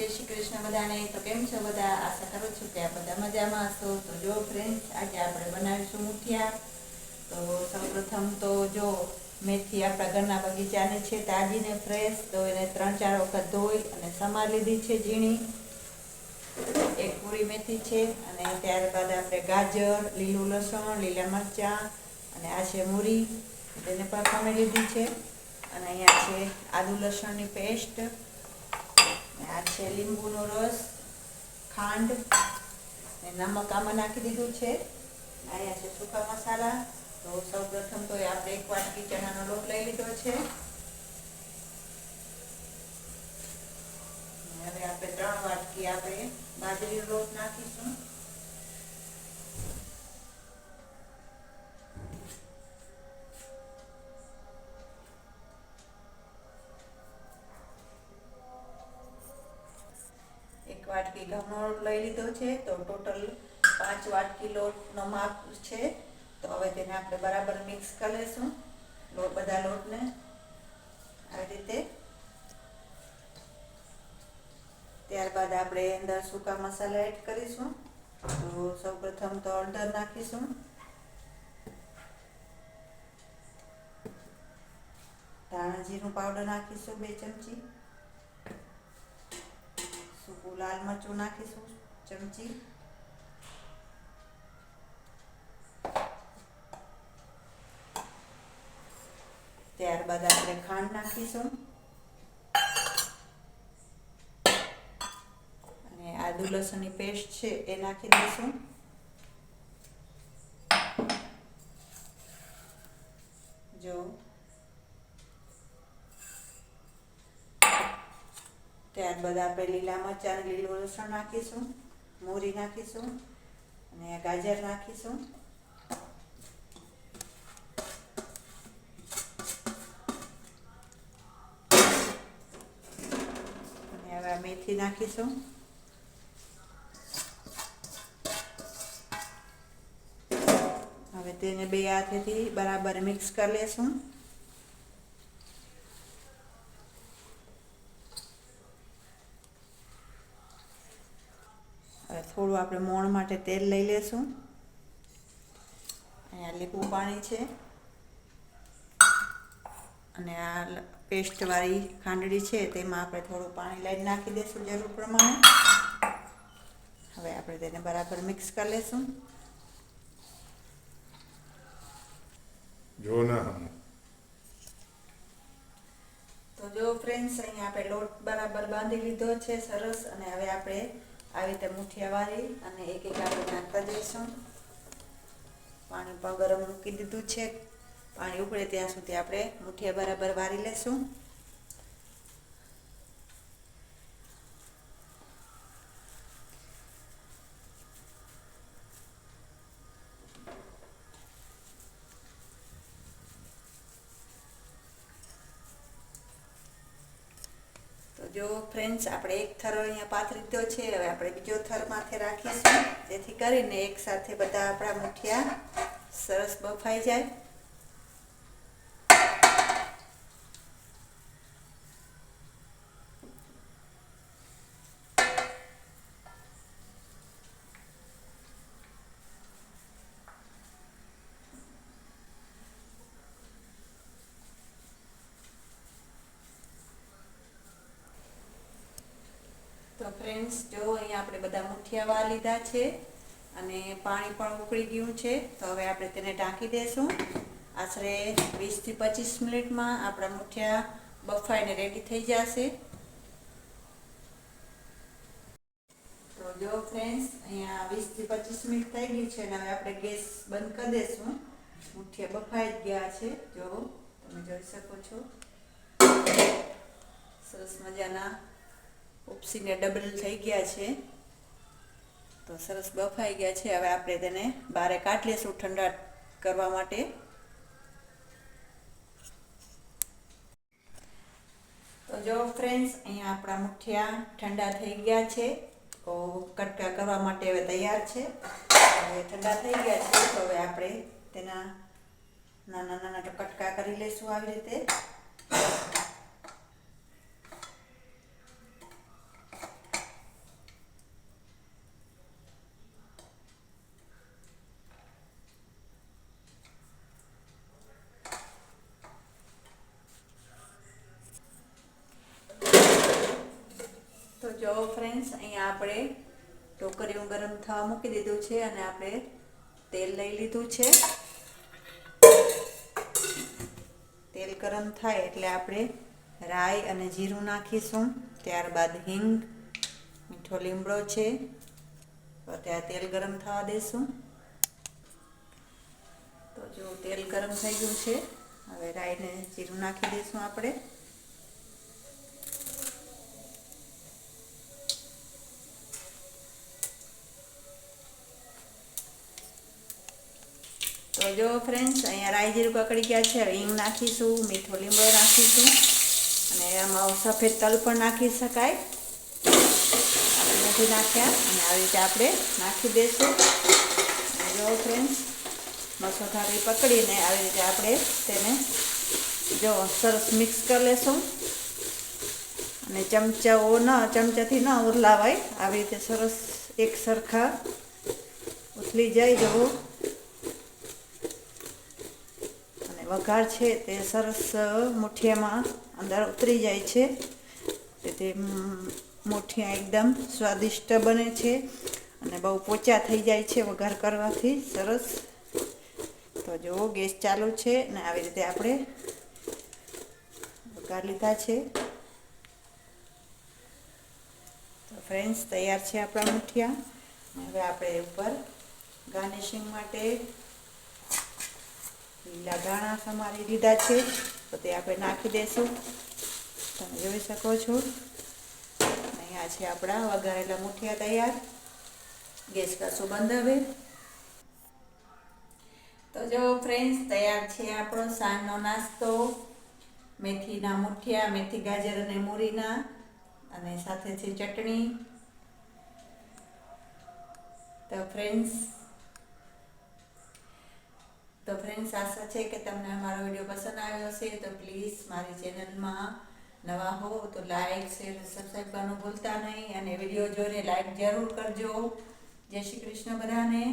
જય શ્રી કૃષ્ણ બધાને, તો કેમ છો બધા? આશા કરું છું કે આ બધા મજામાં હશો. તો જો ફ્રેન્ડ્સ આજે આપણે બનાવીશું મુઠિયા. તો સૌપ્રથમ તો જો મેથી આપણા ઘરના બગીચાની છે તાજીને ફ્રેશ તો એને ત્રણ ચાર વખત ધોઈ અને સમાર લીધી છે ઝીણી. એક પૂરી મેથી છે અને ત્યારબાદ આપણે ગાજર, લીલું લસણ, લીલા મરચાં અને આ છે મૂરી. તેને પણ ખમી લીધી છે. અને અહીંયા છે આદુ લસણની પેસ્ટ. આ છે લીંબુનો રસ, ખાંડ, ને નમક આમાં નાખી દીધું છે. અહીંયા છે સૂકા મસાલા. તો સૌ પ્રથમ તો આપણે એક વાટકી ચણાનો લોટ લઈ લીધો છે. હવે આપણે ત્રણ વાટકી આપણે બાજરીનો લોટ નાખીશું. ઘઉંનો લઈ લીધો છે, તો ટોટલ પાંચ વાટકી લોટનો માપ છે. તો હવે તેને આપણે બરાબર મિક્સ કરી લઈશું બધા લોટને. આવી રીતે. ત્યારબાદ આપણે અંદર સૂકા મસાલા એડ કરીશું. તો સૌપ્રથમ તો હળદર નાખીશું. ધાણા જીરું પાવડર નાખીશું બે ચમચી. લાલ મરચું નાખીશું ચમચી ત્યારબાદ આપણે ખાંડ નાખીશું અને આદુ લસણની પેસ્ટ છે એ નાખી દઈશું જો ત્યારબાદ આપણે લીલા મરચાં લીલું લસણ નાખીશું, મોરી નાખીશું અને ગાજર નાખીશું. અને હવે મેથી નાખીશું. હવે તેને બે હાથેથી બરાબર મિક્સ કરી લેશું. થોડું આપણે મોણ માટે તેલ લઈ લેશું. અહીંયા લીંબુ પાણી છે. અને આ પેસ્ટવાળી ખાંડડી છે તેમાં આપણે થોડું પાણી લઈને નાખી દઈશું જરૂર પ્રમાણે. હવે આપણે તેને બરાબર મિક્સ કરી લેશું. જો ના તો જો ફ્રેન્ડ્સ અહીંયા આપણે લોટ બરાબર બાંધી લીધો છે સરસ. અને હવે આપણે આવી રીતે મુઠિયા વાળી અને એક એક આપણે નાખતા જઈશું. પાણી પણ ગરમ મૂકી દીધું છે. પાણી ઉકળે ત્યાં સુધી આપણે મુઠિયા બરાબર વારી લેશું. જો ફ્રેન્ડ્સ આપણે એક થર અહીંયા પાથરી દીધો છે, હવે આપણે બીજો થર માથે રાખીશું જેથી કરીને એકસાથે બધા આપણા મુઠિયા સરસ બફાઈ જાય. ફ્રેન્ડ્સ જો અહીંયા આપણે બધા મુઠિયાવા લીધા છે અને પાણી પણ ઉકળી ગયું છે, તો હવે આપણે તેને ઢાંકી દઈશું આશરે વીસથી પચીસ મિનિટમાં આપણા મુઠિયા બફાઈને રેડી થઈ જશે. તો જો ફ્રેન્ડ્સ અહીંયા વીસથી પચીસ મિનિટ થઈ ગઈ છે અને હવે આપણે ગેસ બંધ કરી દઈશું મુઠિયા બફાઈ જ ગયા છે. જો તમે જોઈ શકો છો. સરસ મજાના ઉપસીને ડબલ થઈ ગયા છે. તો સરસ બફાઈ ગયા છે. હવે આપણે તેને બારે કાઢી લઈશું ઠંડા કરવા માટે. તો જો ફ્રેન્ડ્સ અહીંયા આપણા મુઠિયા ઠંડા થઈ ગયા છે. તો કટકા કરવા માટે હવે તૈયાર છે. હવે ઠંડા થઈ ગયા છે. તો હવે આપણે તેના નાના નાના કટકા કરી લઈશું આવી રીતે. જો ફ્રેન્ડ્સ અહીંયા આપણે ટોકરીઓ ગરમ થવા મૂકી દીધું છે અને આપણે તેલ લઈ લીધું છે. તેલ ગરમ થાય એટલે આપણે રાઈ અને જીરું નાખીશું. ત્યારબાદ હિંગ, મીઠો લીમડો છે. તો ત્યાં તેલ ગરમ થવા દેશું. તો જો તેલ ગરમ થઈ ગયું છે, હવે રાઈને જીરું નાખી દઈશું આપણે તો જો ફ્રેન્ડ્સ અહીંયા રાઈ જીરું કકડી ગયા છે. હિંગ નાખીશું, મીઠો લીંબો નાખીશું. અને આમાં સફેદ તલ પણ નાખી શકાય. આપણે નથી નાખ્યા. અને આવી રીતે આપણે નાખી દઈશું જો ફ્રેન્ડ્સ મસોથારી પકડીને આવી રીતે આપણે તેને જો સરસ મિક્સ કરી લેશું. અને ચમચાઓ ન, ચમચાથી ન ઉરલાવાય. આવી રીતે સરસ એક સરખા ઉથલી જાય જવો અને વઘાર છે તે સરસ મુઠિયામાં અંદર ઉતરી જાય છે. તેથી મુઠિયા એકદમ સ્વાદિષ્ટ બને છે અને બહુ પોચા થઈ જાય છે વઘાર કરવાથી. સરસ. તો જુઓ ગેસ ચાલુ છે ને આવી રીતે આપણે વઘાર લીધા છે. તો ફ્રેન્ડ્સ, તૈયાર છે આપણા મુઠિયા. હવે આપણે ઉપર ગાર્નિશિંગ માટે લીલા દાણા સમારી લીધા છે. તો તે આપણે નાખી દઈશું તમે જોઈ શકો છો. અહીંયા છે આપણા વઘારેલા મુઠિયા તૈયાર. ગેસ કરશું બંધ હવે. તો જો ફ્રેન્ડ્સ, તૈયાર છે આપણો સાંજનો નાસ્તો. મેથીના મુઠિયા, મેથી ગાજર અને મૂરીના અને સાથે છે ચટણી. તો ફ્રેન્ડ્સ ફ્રેન્ડ્સ આશા છે કે તમને મારો વીડિયો પસંદ આવ્યો હશે. તો પ્લીઝ મારી ચેનલમાં નવા હો તો લાઈક શેર સબસ્ક્રાઈબ કરવાનું ભૂલતા નહીં. અને વીડિયો જોઈને લાઈક જરૂર કરજો. જય શ્રી કૃષ્ણ બધાને.